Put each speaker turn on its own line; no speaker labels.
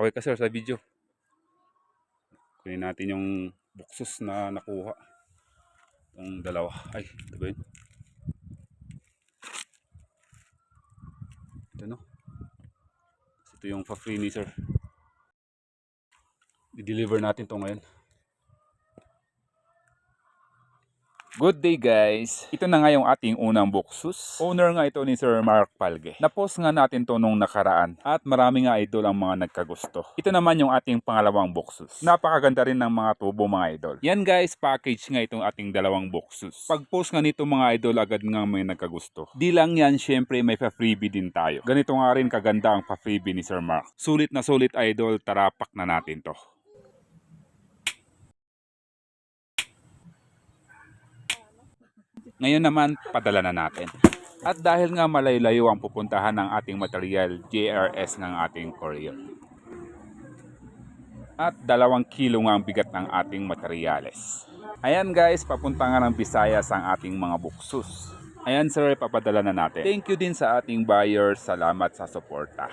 Kaway ka sir sa video. Kunin natin yung buksus na nakuha. Itong dalawa. Ay, ito ba yun? Ito no. Ito yung pa-free ni sir. I-deliver natin to ngayon. Good day guys! Ito na nga yung ating unang buksus. Owner nga ito ni Sir Mark Palge. Napost nga natin to nung nakaraan at marami nga idol ang mga nagkagusto. Ito naman yung ating pangalawang buksus. Napakaganda rin ng mga tubo mga idol. Yan guys, package nga itong ating dalawang buksus. Pag post nga nito mga idol agad nga may nagkagusto. Di lang yan, syempre may pa-freebie din tayo. Ganito nga rin kaganda ang pa-freebie ni Sir Mark. Sulit na sulit idol, tarapak na natin to. Ngayon naman, padala na natin. At dahil nga malaylayo ang pupuntahan ng ating material, JRS ng ating courier. At dalawang kilo nga ang bigat ng ating materyales. Ayan guys, papunta nga ng Visayas ang ating mga buksus. Ayan sir, papadala na natin. Thank you din sa ating buyer. Salamat sa suporta.